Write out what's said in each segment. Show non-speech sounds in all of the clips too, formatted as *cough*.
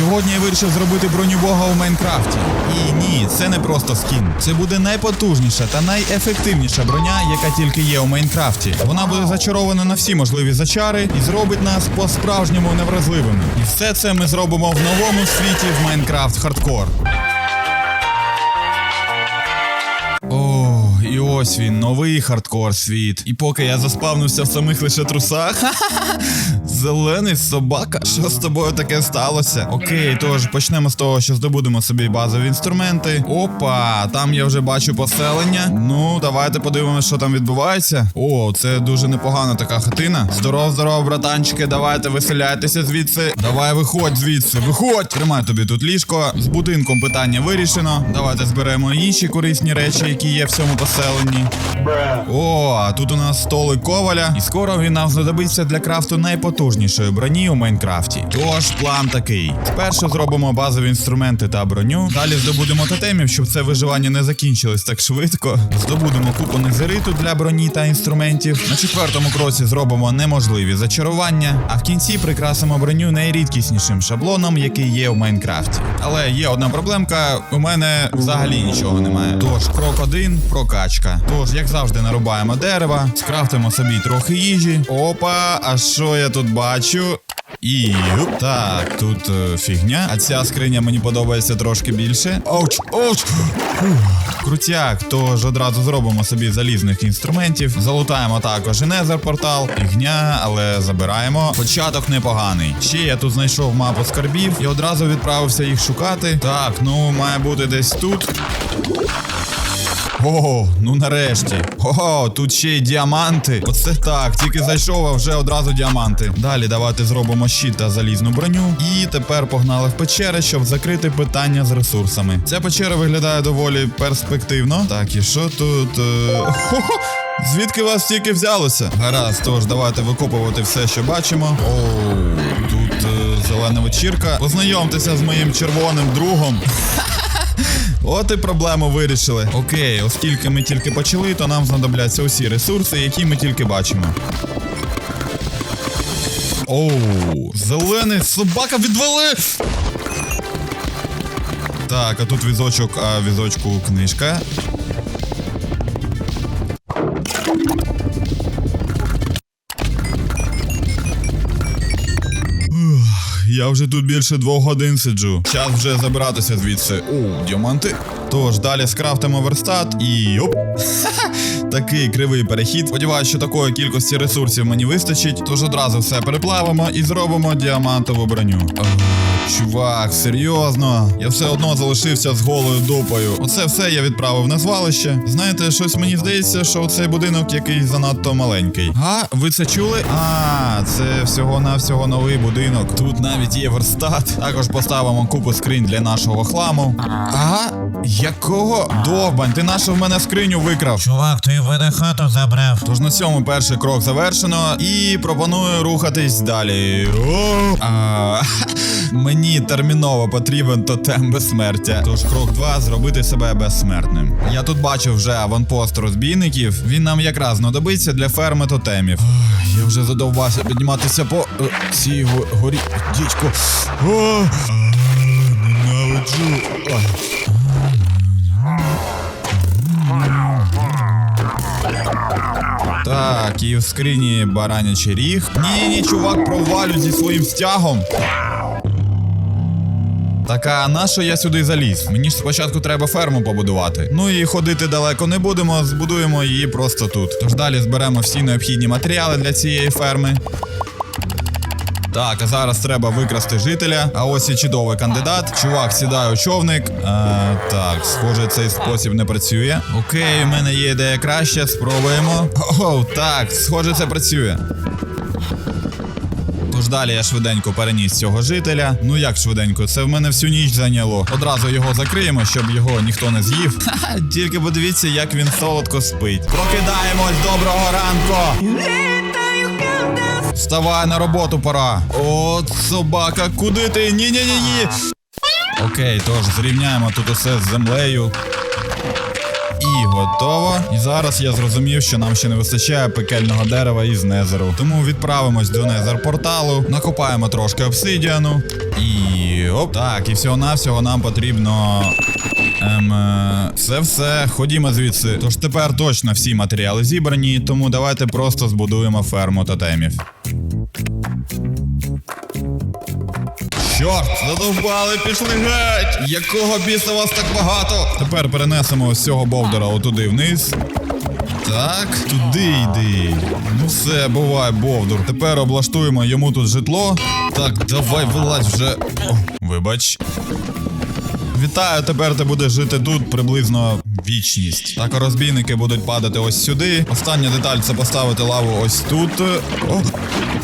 Сьогодні я вирішив зробити броню бога у Майнкрафті. І ні, це не просто скін. Це буде найпотужніша та найефективніша броня, яка тільки є у Майнкрафті. Вона буде зачарована на всі можливі зачари і зробить нас по-справжньому невразливими. І все це ми зробимо в новому світі в Майнкрафт Хардкор. Ось він, новий хардкор світ. І поки я заспавнився в самих лише трусах. *laughs* Зелений собака, що з тобою таке сталося? Окей, тож почнемо з того, що здобудемо собі базові інструменти. Опа, там я вже бачу поселення. Ну, давайте подивимося, що там відбувається. О, це дуже непогана така хатина. Здоров, здоров, братанчики, давайте виселяйтеся звідси. Давай виходь звідси, виходь! Тримай тобі тут ліжко. З будинком питання вирішено. Давайте зберемо інші корисні речі, які є в цьому поселенні. О, а тут у нас столик коваля, і скоро він нам знадобиться для крафту найпотужнішої броні у Майнкрафті. Тож план такий: спершу зробимо базові інструменти та броню. Далі здобудемо тотемів, щоб це виживання не закінчилось так швидко. Здобудемо купу незериту для броні та інструментів. На четвертому кроці зробимо неможливі зачарування, а в кінці прикрасимо броню найрідкіснішим шаблоном, який є у Майнкрафті. Але є одна проблемка: у мене взагалі нічого немає. Тож крок один прокачка. Тож, як завжди, нарубаємо дерева, скрафтимо собі трохи їжі. Опа, а що я тут бачу? І так, тут е, фігня. А ця скриня мені подобається трошки більше. Оуч, оуч! Крутяк, тож одразу зробимо собі залізних інструментів. Залутаємо також і незер портал, фігня, але забираємо. Початок непоганий. Ще я тут знайшов мапу скарбів і одразу відправився їх шукати. Так, ну має бути десь тут. О, ну нарешті. Ого, тут ще й діаманти. Оце так, тільки зайшов, а вже одразу діаманти. Далі давайте зробимо щит та залізну броню. І тепер погнали в печери, щоб закрити питання з ресурсами. Ця печера виглядає доволі перспективно. Так, і що тут? е, хо-хо, Звідки вас стільки взялося? Гаразд, тож давайте викопувати все, що бачимо. Оу, тут е, зелена вечірка. Познайомтеся з моїм червоним другом. *laughs* От і проблему вирішили. Окей, оскільки ми тільки почали, то нам знадобляться усі ресурси, які ми тільки бачимо. Оу, зелений собака відвели! Так, а тут візочок, а візочку книжка. Я вже тут більше двох годин сиджу. Час вже забиратися звідси. О, діаманти. Тож далі скрафтимо верстат і оп. Такий кривий перехід. Сподіваюсь, що такої кількості ресурсів мені вистачить. Тож одразу все переплавимо і зробимо діамантову броню. Чувак, серйозно, я все одно залишився з голою дупою. Оце все я відправив на звалище. Знаєте, щось мені здається, що цей будинок якийсь занадто маленький. А, ви це чули? А, це всього-навсього новий будинок. Тут навіть є верстат. Також поставимо купу скринь для нашого хламу. А? Якого? Довбань, ти нашу в мене скриню викрав. Чувак, ти в мене хату забрав. Тож на цьому перший крок завершено, і пропоную рухатись далі. О, а, *laughs* мені терміново потрібен тотем безсмертя. Тож крок 2 зробити себе безсмертним. Я тут бачу вже аванпост розбійників. Він нам якраз знадобиться для ферми тотемів. Ох, Я вже задовбався підніматися по е, цій горі. Дідько. Ненавиджу. Так, і в скрині баранячий ріг. Ні, ні, чувак, провалю зі своїм стягом. Так, а на що я сюди заліз? Мені ж спочатку треба ферму побудувати. Ну і ходити далеко не будемо, збудуємо її просто тут. Тож далі зберемо всі необхідні матеріали для цієї ферми. Так, а зараз треба викрасти жителя. А ось і чудовий кандидат. Чувак сідає у човник. А, так, схоже, цей спосіб не працює. Окей, у мене є ідея краще, спробуємо. О, так, схоже, це працює. Тож далі я швиденько переніс цього жителя. Ну як швиденько, це в мене всю ніч зайняло. Одразу його закриємо, щоб його ніхто не з'їв. Тільки подивіться, як він солодко спить. Прокидаємось, доброго ранку! Вставай на роботу пора. От собака, куди ти? Ні, ні, ні, ні. Окей, тож зрівняємо тут усе з землею. І готово. І зараз я зрозумів, що нам ще не вистачає пекельного дерева із незеру. Тому відправимось до незер порталу, накопаємо трошки обсидіану. І оп, так, і всього-навсього нам потрібно. Ем, е, це все, ходімо звідси. Тож тепер точно всі матеріали зібрані, тому давайте просто збудуємо ферму тотемів. Чорт, задовбали, пішли геть! Якого біса вас так багато? Тепер перенесемо ось цього бовдора отуди вниз. Так, туди йди. Ну все, бувай, Бовдур. Тепер облаштуємо йому тут житло. Так, давай вилазь вже. О, вибач. Вітаю, тепер ти будеш жити тут приблизно вічність. Так, розбійники будуть падати ось сюди. Остання деталь це поставити лаву ось тут. О,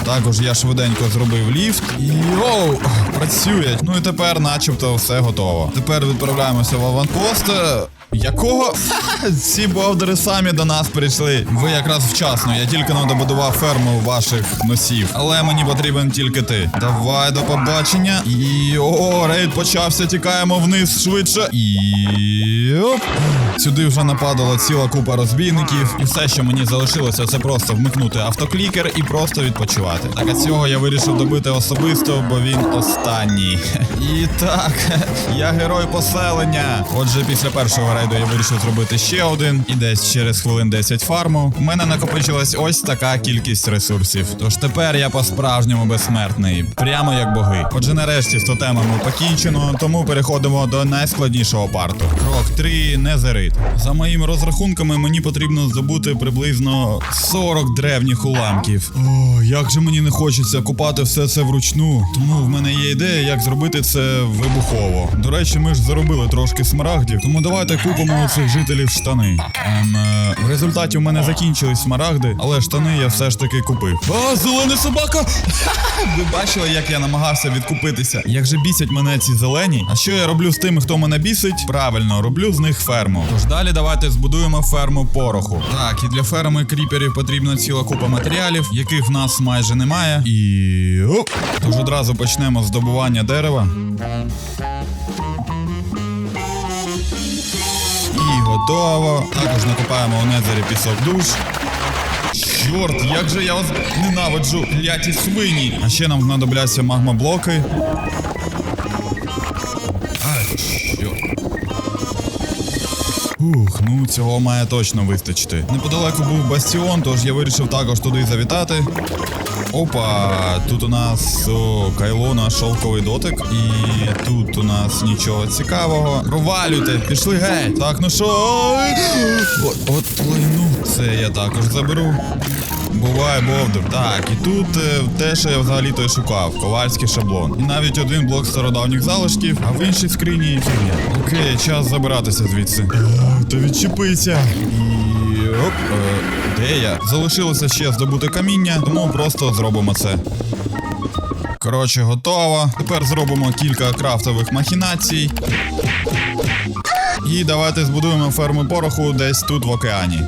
також я швиденько зробив ліфт. Йоу, оу, працює. Ну і тепер, начебто, все готово. Тепер відправляємося в аванпост. Якого? *laughs* Ці бовдери самі до нас прийшли. Ви якраз вчасно. Я тільки не добудував ферму ваших носів. Але мені потрібен тільки ти. Давай до побачення. І о, рейд почався. Тікаємо вниз швидше. І. Сюди вже нападала ціла купа розбійників. І все, що мені залишилося, це просто вмикнути автоклікер і просто відпочивати. Так а цього я вирішив добити особисто, бо він останній. *laughs* І так, *laughs* я герой поселення. Отже, після першого рейду я вирішив зробити ще один. І десь через хвилин 10 фарму. У мене накопичилась ось така кількість ресурсів. Тож тепер я по-справжньому безсмертний, прямо як боги. Отже, нарешті з тотемами покінчено, тому переходимо до найскладнішого парту. Крок 3 незерит. За моїми розрахунками, мені потрібно здобути приблизно 40 древніх уламків. О, як же мені не хочеться купати все це вручну. Тому в мене є ідея, як зробити це вибухово. До речі, ми ж заробили трошки смарагдів, тому давайте купимо цих жителів штани. Ем, е, в результаті у мене закінчились смарагди, але штани я все ж таки купив. А, зелена собака! *laughs* Ви бачили, як я намагався відкупитися? Як же бісять мене ці зелені? А що я роблю з тими, хто мене бісить? Правильно, роблю з них ферму. Тож далі давайте збудуємо ферму пороху. Так, і для ферми кріперів потрібна ціла купа матеріалів, яких в нас майже немає. І оп! Тож одразу почнемо з добування дерева. Готово. Також накопаємо у незері пісок душ. Чорт, як же я вас ненавиджу, кляті свині. А ще нам знадобляться магмоблоки. А, чорт. Ух, ну цього має точно вистачити. Неподалеку був бастіон, тож я вирішив також туди завітати. Опа, тут у нас о, кайло шовковий дотик. І тут у нас нічого цікавого. Провалюйте, пішли геть. Так, ну що? От, от лайну. Це я також заберу. Буває бовдур. Так, і тут е, те, що я взагалі-то і шукав, ковальський шаблон. І навіть один блок стародавніх залишків, а в іншій скрині фігня. Окей, час забиратися звідси. Е, Та відчепися. Оп, е, де я? Залишилося ще здобути каміння, тому просто зробимо це. Коротше, готово. Тепер зробимо кілька крафтових махінацій. І давайте збудуємо ферму пороху десь тут в океані.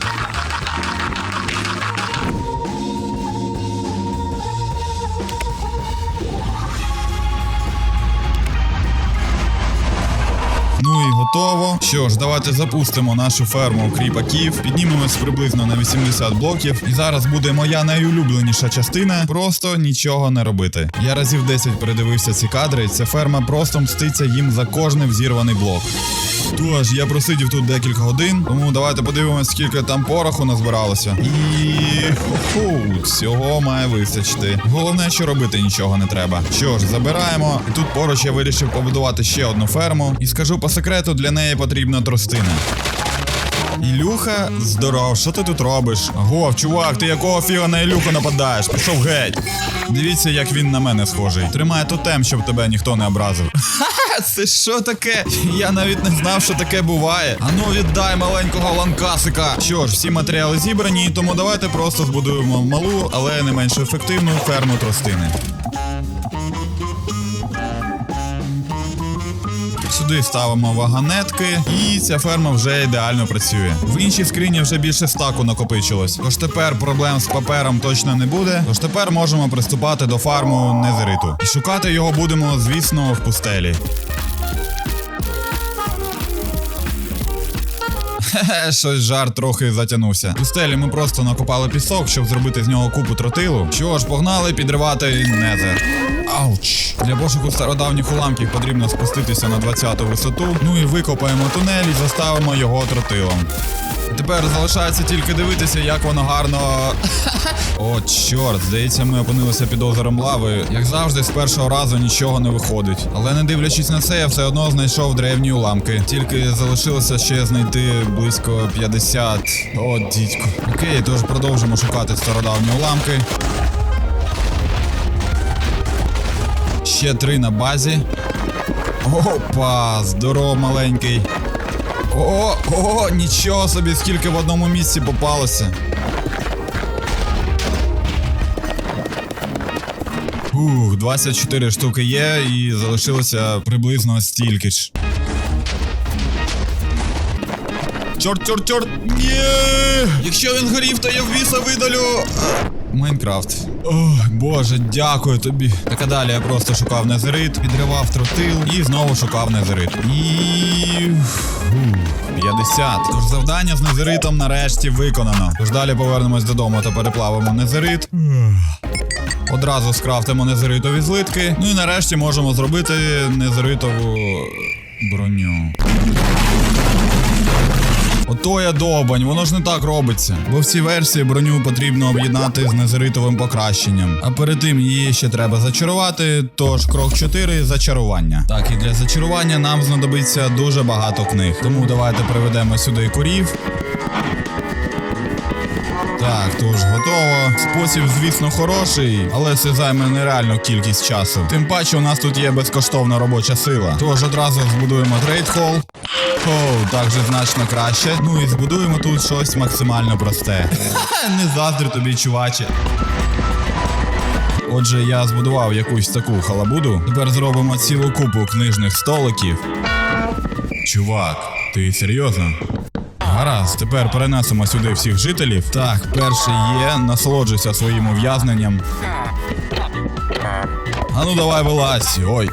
Готово. Що ж, давайте запустимо нашу ферму кріпаків. Піднімемось приблизно на 80 блоків. І зараз буде моя найулюбленіша частина. Просто нічого не робити. Я разів 10 передивився ці кадри. Ця ферма просто мститься їм за кожний взірваний блок. Тож, я просидів тут декілька годин, тому давайте подивимось, скільки там пороху назбиралося. І ху, всього має вистачити. Головне, що робити нічого не треба. Що ж, забираємо. І тут поруч я вирішив побудувати ще одну ферму. І скажу по секрету, для неї потрібна тростина. Ілюха, здоров, що ти тут робиш? Гов, чувак, ти якого фіга на Ілюху нападаєш? Пішов геть. Дивіться, як він на мене схожий. Тримай тотем, щоб тебе ніхто не образив. Це що таке? Я навіть не знав, що таке буває. Ану, віддай маленького ланкасика. Що ж, всі матеріали зібрані, тому давайте просто збудуємо малу, але не менш ефективну ферму тростини. Сюди ставимо вагонетки, і ця ферма вже ідеально працює. В іншій скрині вже більше стаку накопичилось. Тож тепер проблем з папером точно не буде. Тож тепер можемо приступати до фарму незериту. І шукати його будемо, звісно, в пустелі. Хе-хе, щось жар трохи затягнувся. У стелі ми просто накопали пісок, щоб зробити з нього купу тротилу. Що ж, погнали підривати незер. Ауч! Для пошуку стародавніх уламків потрібно спуститися на 20-ту висоту. Ну і викопаємо тунель і заставимо його тротилом. Тепер залишається тільки дивитися, як воно гарно. *laughs* О, чорт, здається, ми опинилися під озером лави. Як завжди, з першого разу нічого не виходить. Але не дивлячись на це, я все одно знайшов древні уламки. Тільки залишилося ще знайти близько 50. О, дідько. Окей, тож продовжимо шукати стародавні уламки. Ще три на базі. Опа, здоров, маленький. О, о, нічого собі, скільки в одному місці попалося. Ух, 24 штуки є і залишилося приблизно стільки ж. Чорт, чорт, чорт! Ні! Якщо він горів, то я в віса видалю. Майнкрафт. Ох, боже, дякую тобі. Так а далі я просто шукав незерит, підривав тротил і знову шукав незерит. І. Фух, 50. Тож завдання з незеритом нарешті виконано. Тож далі повернемось додому та переплавимо незерит. Одразу скрафтимо незеритові злитки. Ну і нарешті можемо зробити незеритову броню. Ото я добань, воно ж не так робиться. Бо в цій версії броню потрібно об'єднати з незеритовим покращенням. А перед тим її ще треба зачарувати. Тож крок 4 зачарування. Так, і для зачарування нам знадобиться дуже багато книг. Тому давайте приведемо сюди курів. Так, тож готово. Спосіб, звісно, хороший, але це займе нереальну кількість часу. Тим паче, у нас тут є безкоштовна робоча сила. Тож одразу збудуємо трейд холл. Оу, так же значно краще. Ну і збудуємо тут щось максимально просте. Не заздрю тобі, чуваче. Отже, я збудував якусь таку халабуду. Тепер зробимо цілу купу книжних столиків. Чувак, ти серйозно? Гаразд, тепер перенесемо сюди всіх жителів. Так, перший є, насолоджуйся своїм ув'язненням. А ну давай вилазь. Ой.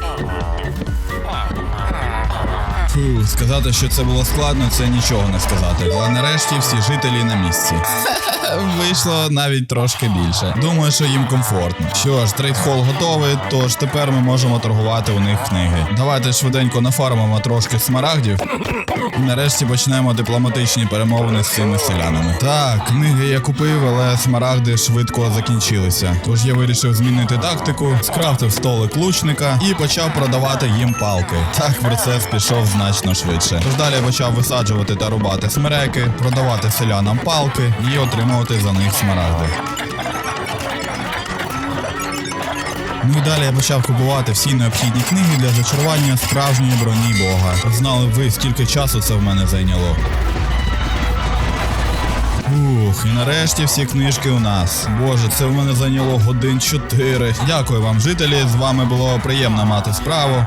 Фу, сказати, що це було складно, це нічого не сказати. Але нарешті всі жителі на місці. *laughs* Вийшло навіть трошки більше. Думаю, що їм комфортно. Що ж, трейдхол готовий, тож тепер ми можемо торгувати у них книги. Давайте швиденько нафармимо трошки смарагдів. Нарешті почнемо дипломатичні перемовини з цими селянами. Так, книги я купив, але смарагди швидко закінчилися. Тож я вирішив змінити тактику, скрафтив столик лучника і почав продавати їм палки. Так процес пішов значно швидше. Тож далі почав висаджувати та рубати смереки, продавати селянам палки і отримувати за них смарагди. Ну і далі я почав купувати всі необхідні книги для зачарування справжньої броні Бога. Знали б ви, скільки часу це в мене зайняло. Ух, і нарешті всі книжки у нас. Боже, це в мене зайняло годин 4. Дякую вам, жителі. З вами було приємно мати справу.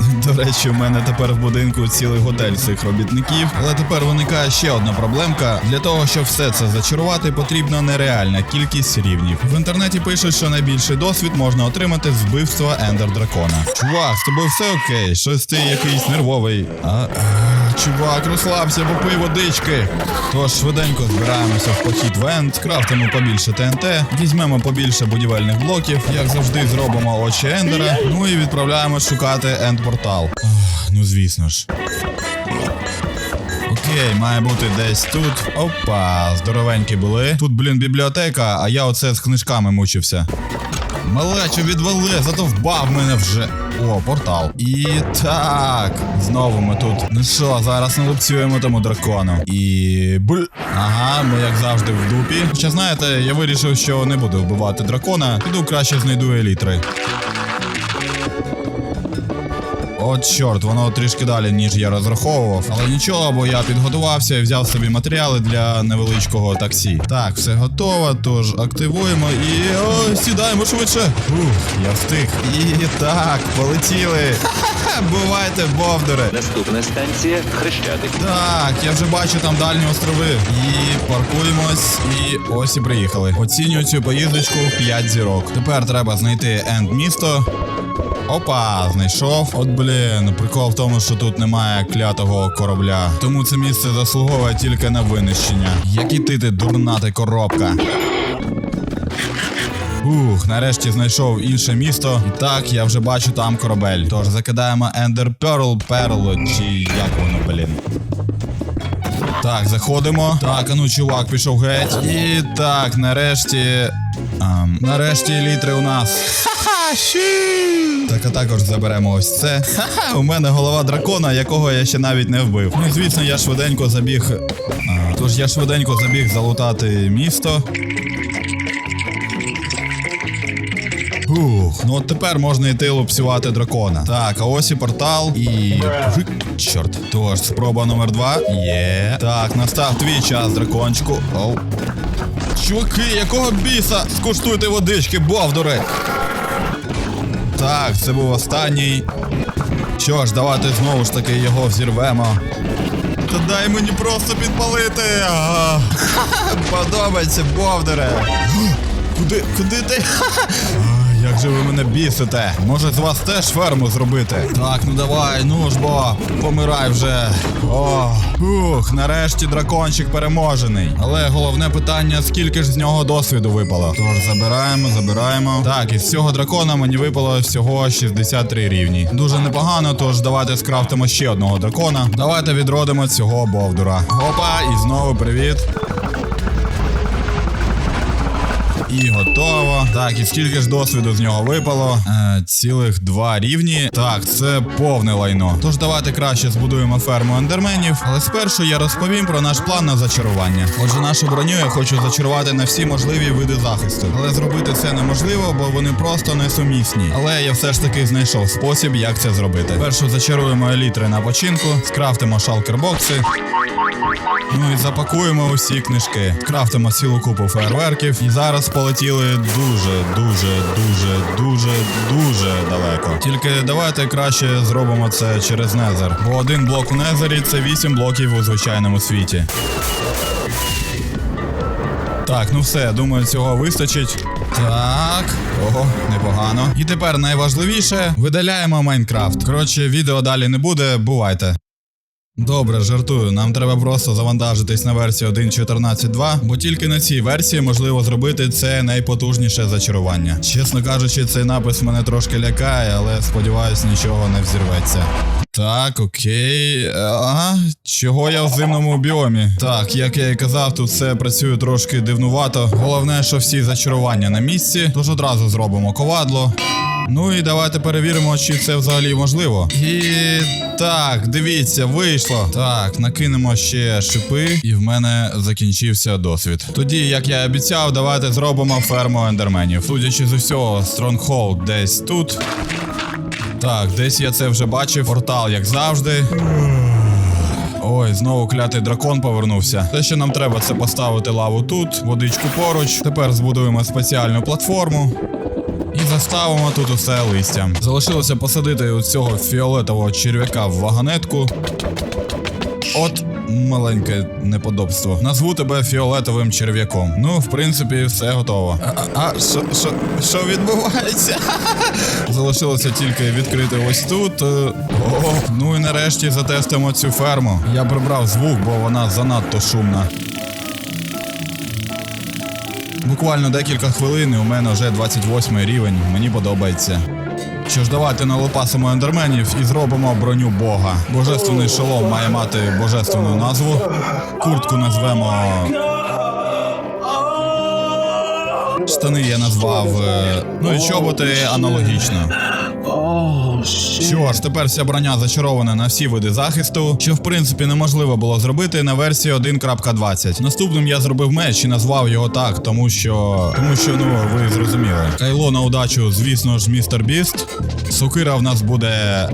До речі, в мене тепер в будинку цілий готель цих робітників. Але тепер виникає ще одна проблемка. Для того, щоб все це зачарувати, потрібна нереальна кількість рівнів. В інтернеті пишуть, що найбільший досвід можна отримати з вбивства ендер дракона. Чувак, з тобою все окей, щось ти якийсь нервовий. А, чувак, розслабся, попий водички. Тож швиденько збираємося в похід в крафтимо побільше ТНТ, візьмемо побільше будівельних блоків, як завжди, зробимо очі ендера. Ну і відправляємось шукати енд-портал. Ну звісно ж. Окей, має бути десь тут. Опа, здоровенькі були. Тут, блін, бібліотека, а я оце з книжками мучився. Малечо відвели, задовбав мене вже. О, портал. І так. Знову ми тут. Ну що, зараз налупцюємо тому дракону. І. Бль. Ага, ми як завжди в дупі. Хоча знаєте, я вирішив, що не буду вбивати дракона. Піду краще знайду елітри. От чорт, воно трішки далі, ніж я розраховував. Але нічого, бо я підготувався і взяв собі матеріали для невеличкого таксі. Так, все готово, тож активуємо і. О, сідаємо швидше. Ух, я встиг. І так, полетіли. Ха-ха, Бувайте, бовдури. Наступна станція Хрещатик. Так, я вже бачу там дальні острови. І паркуємось, і ось і приїхали. Оцінюю цю поїздочку в 5 зірок. Тепер треба знайти енд місто. Опа, знайшов. От блін, прикол в тому, що тут немає клятого корабля. Тому це місце заслуговує тільки на винищення. Як і ти, ти дурната коробка. Ух, нарешті знайшов інше місто. І так, я вже бачу там корабель. Тож закидаємо Ender Pearl Pearl, чи як воно, блін. Так, заходимо. Так, а ну чувак пішов геть. І так, нарешті. Ам, нарешті літри у нас. Ха-ха! Так, а також заберемо ось це. У мене голова дракона, якого я ще навіть не вбив. Ну, звісно, я швиденько забіг. А, тож я швиденько забіг залутати місто. Ух, ну от тепер можна йти лупсювати дракона. Так, а ось і портал і. Жик, Чорт. Тож, спроба номер два. Є. Так, настав твій час, дракончику. Оу. Чуваки, якого біса? Скуштуйте водички, бовдури. Так, це був останній. Що ж, давайте знову ж таки його взірвемо. Та дай мені просто підпалити. *laughs* Подобається, бовдуре. *gasps* Куди, куди ти? *laughs* Як же ви мене бісите? Може з вас теж ферму зробити? Так, ну давай, ну ж бо, помирай вже. О, ух, нарешті дракончик переможений. Але головне питання, скільки ж з нього досвіду випало. Тож забираємо, забираємо. Так, із цього дракона мені випало всього 63 рівні. Дуже непогано, тож давайте скрафтимо ще одного дракона. Давайте відродимо цього бовдура. Опа, і знову привіт. І готово. Так, і скільки ж досвіду з нього випало? Е, цілих два рівні. Так, це повне лайно. Тож давайте краще збудуємо ферму ендерменів. Але спершу я розповім про наш план на зачарування. Отже, нашу броню я хочу зачарувати на всі можливі види захисту. Але зробити це неможливо, бо вони просто несумісні. Але я все ж таки знайшов спосіб, як це зробити. Першу зачаруємо елітри на починку, скрафтимо шалкербокси. Ну і запакуємо усі книжки. Крафтимо цілу купу фейерверків. І зараз полетіли дуже, дуже, дуже, дуже, дуже далеко. Тільки давайте краще зробимо це через Незер. Бо один блок у Незері це 8 блоків у звичайному світі. Так, ну все, думаю, цього вистачить. Так, ого, непогано. І тепер найважливіше видаляємо Майнкрафт. Коротше, відео далі не буде, бувайте. Добре, жартую. Нам треба просто завантажитись на версію 1.14.2, бо тільки на цій версії можливо зробити це найпотужніше зачарування. Чесно кажучи, цей напис мене трошки лякає, але сподіваюсь, нічого не взірветься. Так, окей. А, чого я в зимному біомі? Так, як я і казав, тут все працює трошки дивнувато. Головне, що всі зачарування на місці, тож одразу зробимо ковадло. Ну і давайте перевіримо, чи це взагалі можливо. І так, дивіться, вийшло. Так, накинемо ще шипи, і в мене закінчився досвід. Тоді, як я обіцяв, давайте зробимо ферму ендерменів. Судячи з усього, Стронгхолд десь тут. Так, десь я це вже бачив. Портал, як завжди. Ой, знову клятий дракон повернувся. Те, що нам треба, це поставити лаву тут, водичку поруч. Тепер збудуємо спеціальну платформу. І заставимо тут усе листям. Залишилося посадити цього фіолетового черв'яка в вагонетку. От маленьке неподобство. Назву тебе фіолетовим черв'яком. Ну, в принципі, все готово. А, що, що, що відбувається? *laughs* Залишилося тільки відкрити ось тут. е, О, ну і нарешті затестимо цю ферму. Я прибрав звук, бо вона занадто шумна. Буквально декілька хвилин і у мене вже 28 рівень, мені подобається. Що ж, давайте налопасимо ендерменів і зробимо броню Бога. Божественний шолом має мати божественну назву. Куртку назвемо. Штани я назвав. е, Ну і чоботи аналогічно. Що ж, тепер вся броня зачарована на всі види захисту, що в принципі неможливо було зробити на версії 1.20. Наступним я зробив меч і назвав його так, тому що. Тому що, ну, ви зрозуміли. Кайло на удачу, звісно ж, містер Біст. Сокира в нас буде.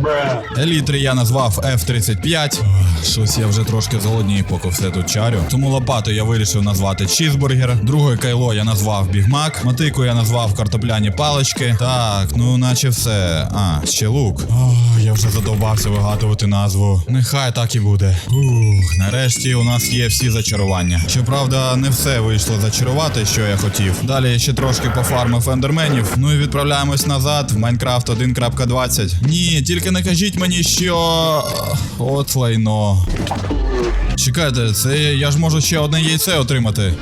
Елітри я назвав F-35. Щось я вже трошки зголодній, поки все тут чарю. Тому лопату я вирішив назвати чізбургер. Друге кайло я назвав Бігмак. Мотику я назвав картопляні палички. Так, ну наче все. А, ще лук. О, я вже задовбався вигадувати назву. Нехай так і буде. Ух, нарешті у нас є всі зачарування. Щоправда, не все вийшло зачарувати, що я хотів. Далі ще трошки пофармив ендерменів. Ну і відправляємось назад в Майнкрафт 1.20. Ні, тільки не кажіть мені, що. От лайно. Чекайте, це я ж можу ще одне яйце отримати.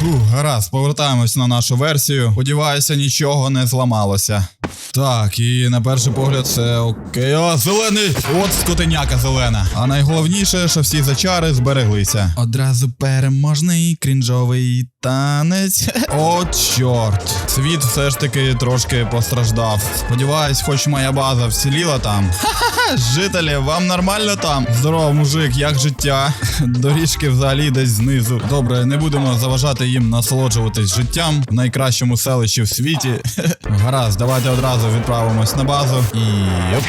Фух, гаразд, повертаємось на нашу версію. Сподіваюся, нічого не зламалося. Так, і на перший погляд це окей. О, зелений! От скотиняка зелена. А найголовніше, що всі зачари збереглися. Одразу переможний крінжовий танець. О, чорт. Світ все ж таки трошки постраждав. Сподіваюсь, хоч моя база вціліла там. Ха-ха, жителі, вам нормально там? Здорово, мужик, як життя? Доріжки взагалі десь знизу. Добре, не будемо заважати їм насолоджуватись життям в найкращому селищі в світі. Гаразд, давайте одразу відправимось на базу. І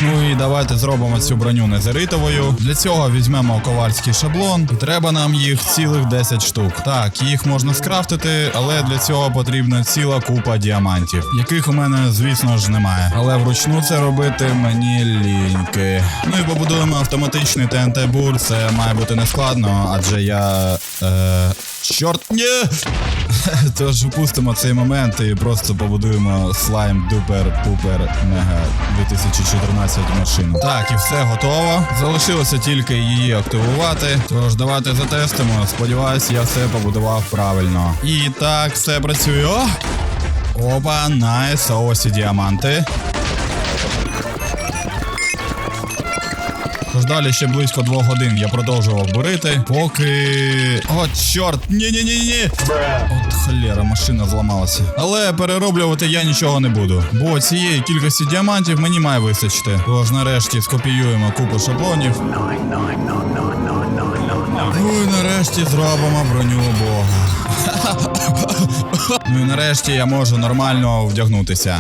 ну і давайте зробимо цю броню незаритовою. Для цього візьмемо ковальський шаблон. Треба нам їх цілих 10 штук. Так, їх можна скрафтити, але для цього потрібна ціла купа діамантів, яких у мене, звісно ж, немає. Але вручну це робити мені ліньки. Ну і побудуємо автоматичний ТНТ бур. Це має бути нескладно, адже я. Е... Чорт, ні! *laughs* Тож впустимо цей момент і просто побудуємо слайм дупер пупер мега 2014 машину. Так, і все готово. Залишилося тільки її активувати. Тож давайте затестимо. Сподіваюсь, я все побудував правильно. І так, все працює. Опа, найс, а ось і діаманти. Далі ще близько двох годин я продовжував бурити, поки. О, чорт! Ні-ні-ні-ні! От холєра, машина зламалася. Але перероблювати я нічого не буду. Бо цієї кількості діамантів мені має вистачити. Тож нарешті скопіюємо купу шаблонів. Ну і нарешті зробимо броню бога. Ну і нарешті я можу нормально вдягнутися.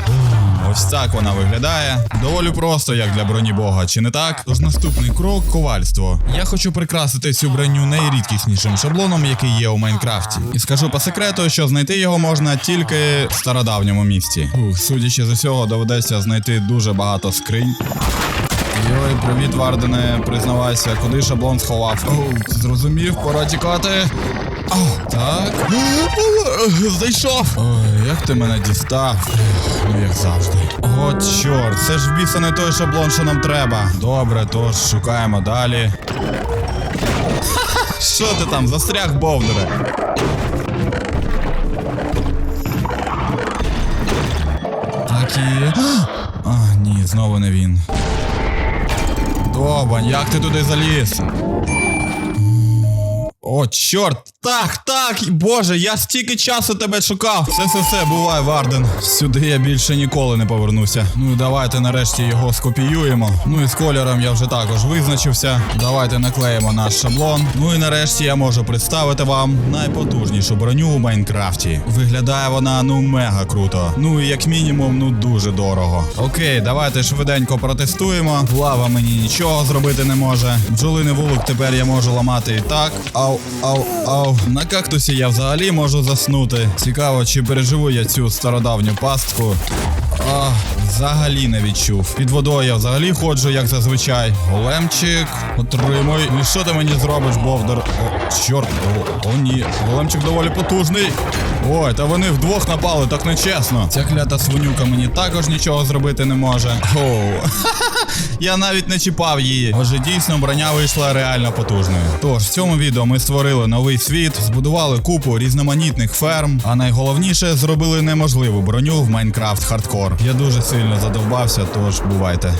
Ось так вона виглядає. Доволі просто, як для броні бога, чи не так? Тож наступний крок ковальство. Я хочу прикрасити цю броню найрідкіснішим шаблоном, який є у Майнкрафті. І скажу по секрету, що знайти його можна тільки в стародавньому місті. Ух, судячи з усього, доведеться знайти дуже багато скринь. Йой, привіт, Вардене, признавайся, куди шаблон сховав. Оу, зрозумів, пора тікати. О, так. Зайшов. Ой, як ти мене дістав? Ну, як завжди. О, чорт, це ж в біса не той шаблон, що нам треба. Добре, тож шукаємо далі. Що ти там, застряг бовдуре? Так і. А, ні, знову не він. Добань, як ти туди заліз? О, чорт! Так, так! Боже, я стільки часу тебе шукав! Все, все, все, бувай, Варден. Сюди я більше ніколи не повернуся. Ну і давайте нарешті його скопіюємо. Ну і з кольором я вже також визначився. Давайте наклеїмо наш шаблон. Ну і нарешті я можу представити вам найпотужнішу броню у Майнкрафті. Виглядає вона ну мега круто. Ну і як мінімум, ну дуже дорого. Окей, давайте швиденько протестуємо. Лава мені нічого зробити не може. Бджолиний вулик тепер я можу ламати і так. Ау, ау, ау. На кактусі я взагалі можу заснути. Цікаво, чи переживу я цю стародавню пастку. А, взагалі не відчув. Під водою я взагалі ходжу, як зазвичай. Големчик, отримуй. І що ти мені зробиш, Бовдер? О, чорт, о, о ні. Големчик доволі потужний. Ой, та вони вдвох напали, так нечесно. Ця клята свинюка мені також нічого зробити не може. Оу. *laughs* Я навіть не чіпав її. Отже, дійсно броня вийшла реально потужною. Тож в цьому відео ми створили новий світ, збудували купу різноманітних ферм, а найголовніше зробили неможливу броню в Майнкрафт Хардкор. Я дуже сильно задовбався, тож бувайте.